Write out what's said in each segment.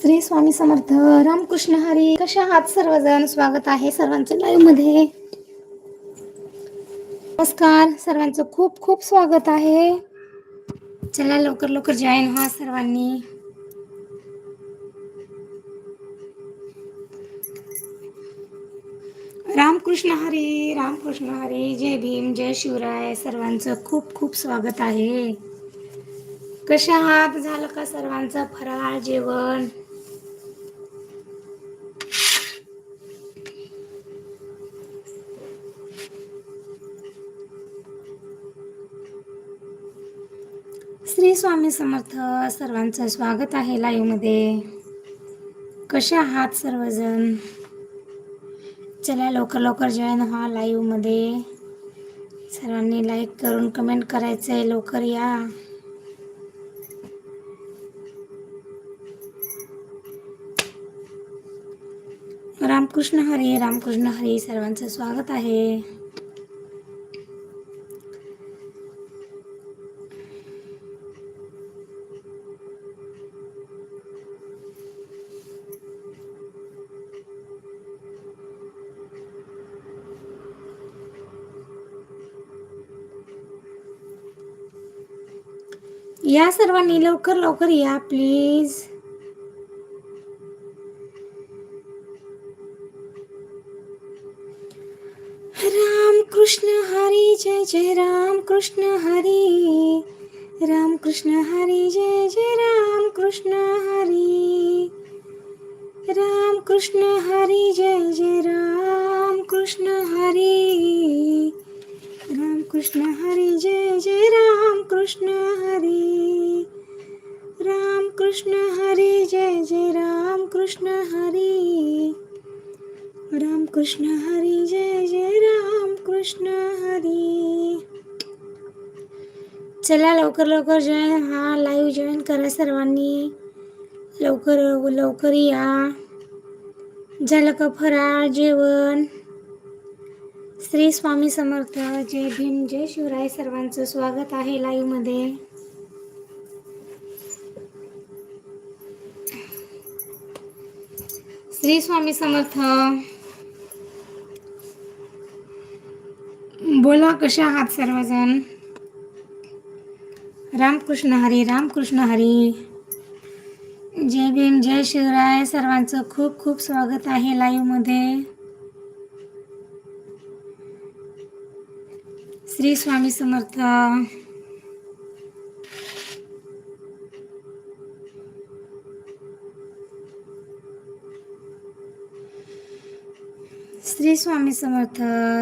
श्री स्वामी समर्थ. रामकृष्ण हरी. कशा आहात सर्वजण? स्वागत आहे सर्वांच्या लाईव्हमध्ये. नमस्कार. सर्वांचं खूप खूप स्वागत आहे. चला लवकर लवकर जॉईन व्हा सर्वांनी. रामकृष्ण हरी रामकृष्ण हरी. जय भीम जय शिवराय. सर्वांचं खूप खूप स्वागत आहे. कशा आहात? झालं का सर्वांचं फराळ जेवण? स्वामी समर्थ सर्वांचं स्वागत आहे लाईवमध्ये कसे आहात सर्वजण? चला लवकर लवकर जॉईन व्हा लाईवमध्ये सर्वांनी लाईक करून कमेंट करायचं आहे लवकर या. रामकृष्ण हरी रामकृष्ण हरी सर्वांचं स्वागत आहे. या सर्वांनी लवकर लवकर या प्लीज़ राम कृष्ण हरी, जय जय राम कृष्ण हरी. राम कृष्ण हरी, जय जय राम कृष्ण हरी. राम कृष्ण हरी, जय जय राम कृष्ण हरी. कृष्ण हरी जय जय राम कृष्ण हरी। राम कृष्ण हरी जय जय राम कृष्ण हरी। राम कृष्ण हरी जय जय राम कृष्ण हरी। चला लवकर लवकर जॉईन हा लाईव्ह जॉईन करा सर्वांनी. लवकर लवकर या. झालं का फराळ जेवण? श्री स्वामी समर्थ जय भीम जय शिवराय सर्वांचं स्वागत आहे लाईवमध्ये श्री स्वामी समर्थ. बोला कशा आहात सर्वजण? रामकृष्ण हरी रामकृष्ण हरी. जय भीम जय शिवराय सर्वांचं खूप खूप स्वागत आहे लाईव्ह श्री स्वामी समर्थ. श्री स्वामी समर्थ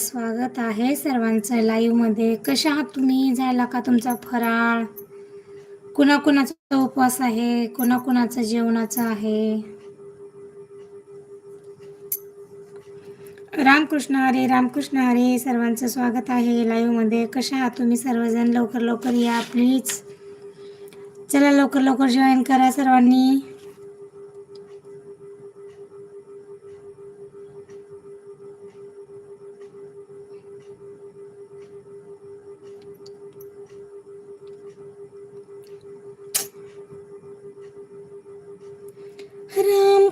स्वागत आहे सर्वांचं लाईव्हमध्ये कशा आहात तुम्ही? झाला का तुमचा फराळ? कुणाकुणाचा उपवास आहे? कुणाकुणाचं जेवणाचं आहे? रामकृष्ण हरे रामकृष्ण हरे. सर्वांचं स्वागत आहे लाईव्हमध्ये कशा आहात तुम्ही सर्वजण? लवकर लवकर या प्लीज चला लवकर लवकर जॉईन करा सर्वांनी. हरे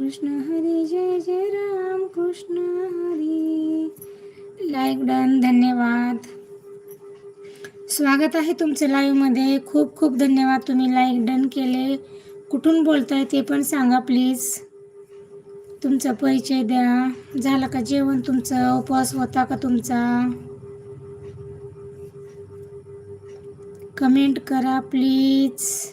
कृष्ण हरी जय जय राम कृष्ण हरी. लाईक डन धन्यवाद. स्वागत आहे तुमचं लाईव्हमध्ये खूप खूप धन्यवाद तुम्ही लाईक डन केले. कुठून बोलताय ते पण सांगा प्लीज तुमचा परिचय द्या. झाला का जेवण तुमचं? उपवास होता का तुमचा? कमेंट करा प्लीज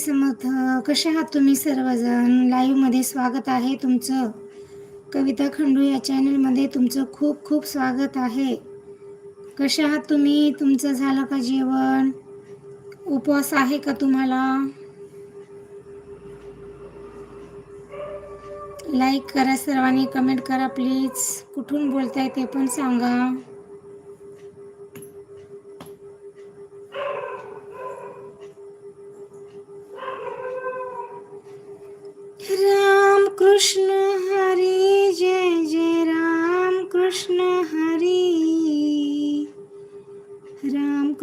समर्थ कसे आहात तुम्ही सर्वजण? लाईव्हमध्ये स्वागत आहे तुमचं. कविता खंडू या चॅनलमध्ये तुमचं खूप खूप स्वागत आहे. कसे आहात तुम्ही? तुमचं झालं का जेवण? उपवास आहे का तुम्हाला? लाईक करा सर्वांनी कमेंट करा प्लीज कुठून बोलताय ते पण सांगा.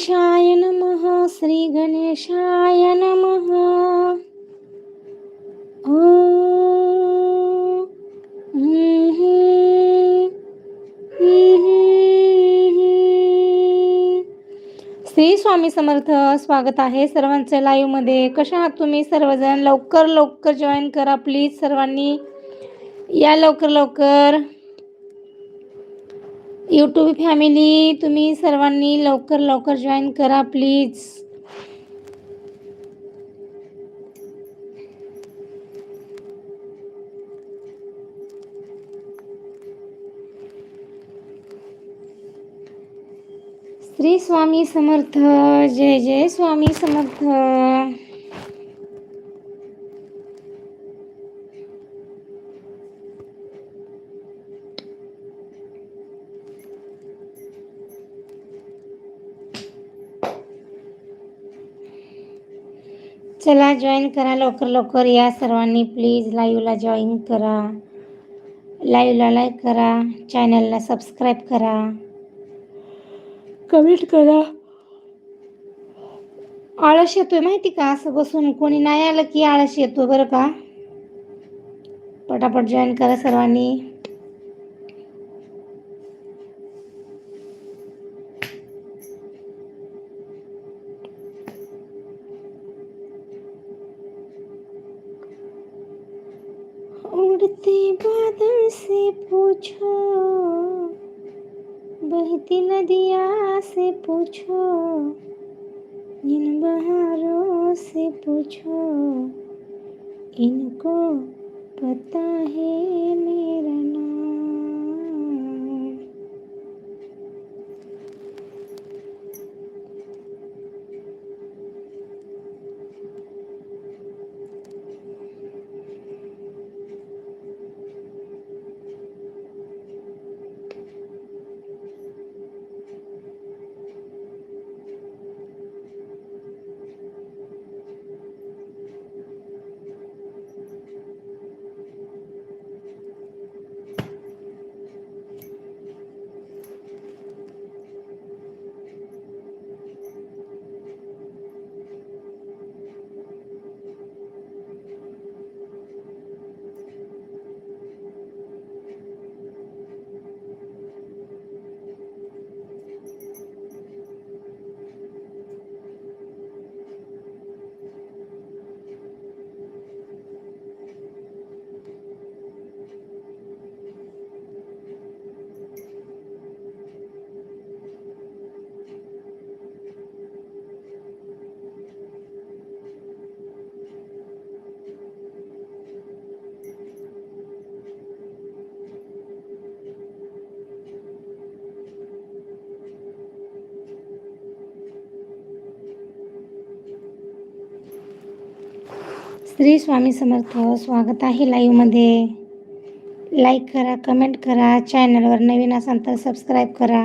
गणेशाय नमः श्री गणेशाय नमः। श्री स्वामी समर्थ स्वागत आहे सर्वांचं लाईव्हमध्ये कशा आहात तुम्ही सर्वजण? लवकर लवकर जॉईन करा प्लीज सर्वांनी. या लवकर लवकर. यूट्यूब फॅमिली तुम्ही सर्वांनी लवकर लवकर जॉईन करा प्लीज श्री स्वामी समर्थ जय जय स्वामी समर्थ. चला जॉईन करा लवकर लवकर. या सर्वांनी प्लीज लाईव्हला जॉईन करा. लाईव्हला लाईक करा. चॅनलला सबस्क्राईब करा. कमेंट करा. आळस येतोय माहिती का? असं बसून कोणी नाही आलं की आळस येतो बरं का? पटापट जॉईन करा सर्वांनी. उड़ते बादल से पूछो। बहती नदिया से पूछो। इन बहारों से पूछो। इनको पता है मेरा नाम। श्री स्वामी समर्थ स्वागत आहे लाईव्हमध्ये लाईक करा कमेंट करा चॅनलवर नवीन असाल तर सबस्क्राईब करा.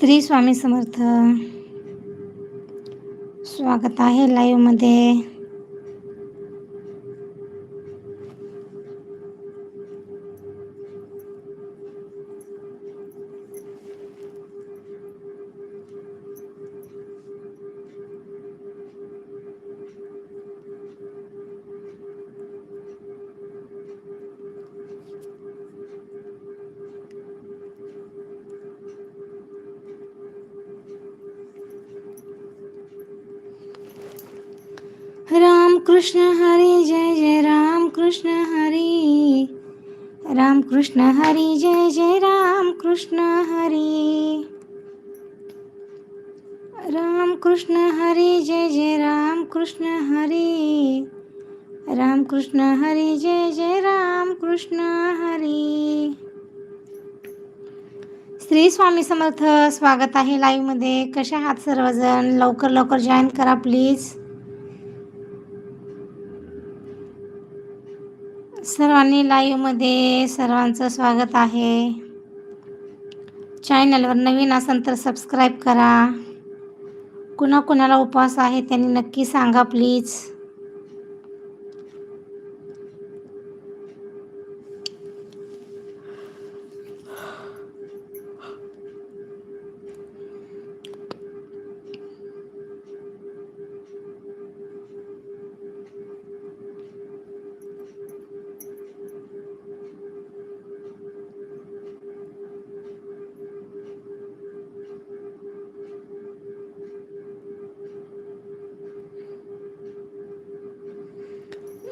श्री स्वामी समर्थ. स्वागत आहे लाईव्हमध्ये कृष्ण हरी जय जय राम कृष्ण हरी। राम कृष्ण हरी जय जय राम कृष्ण हरी। राम कृष्ण हरी जय जय राम कृष्ण हरी। राम कृष्ण हरी जय जय राम कृष्ण हरी। श्री स्वामी समर्थ स्वागत आहे लाईव्हमध्ये कशा आहात सर्वजण? लवकर लवकर जॉईन करा प्लीज सर्वांनी लाईव्हमध्ये सर्वांचं स्वागत आहे. चॅनलवर नवीन असाल तर सबस्क्राईब करा. कुणाकुणाला उपवास आहे त्यांनी नक्की सांगा प्लीज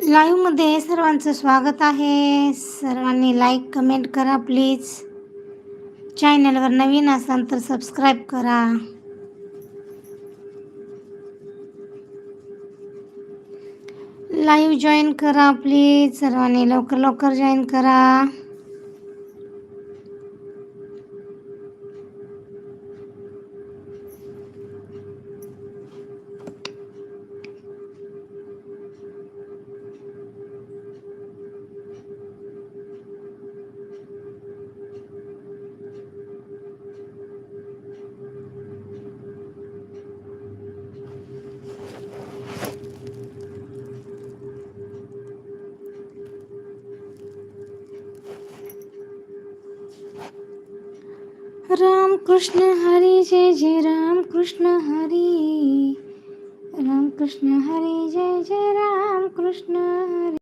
लाईव्हमध्ये सर्वांचं स्वागत आहे. सर्वांनी लाईक कमेंट करा प्लीज चॅनलवर नवीन असाल तर सबस्क्राईब करा. लाईव्ह जॉईन करा प्लीज सर्वांनी लवकर लवकर जॉईन करा. राम कृष्ण हरी जय जय राम कृष्ण हरी राम कृष्ण हरी जय जय राम कृष्ण हरी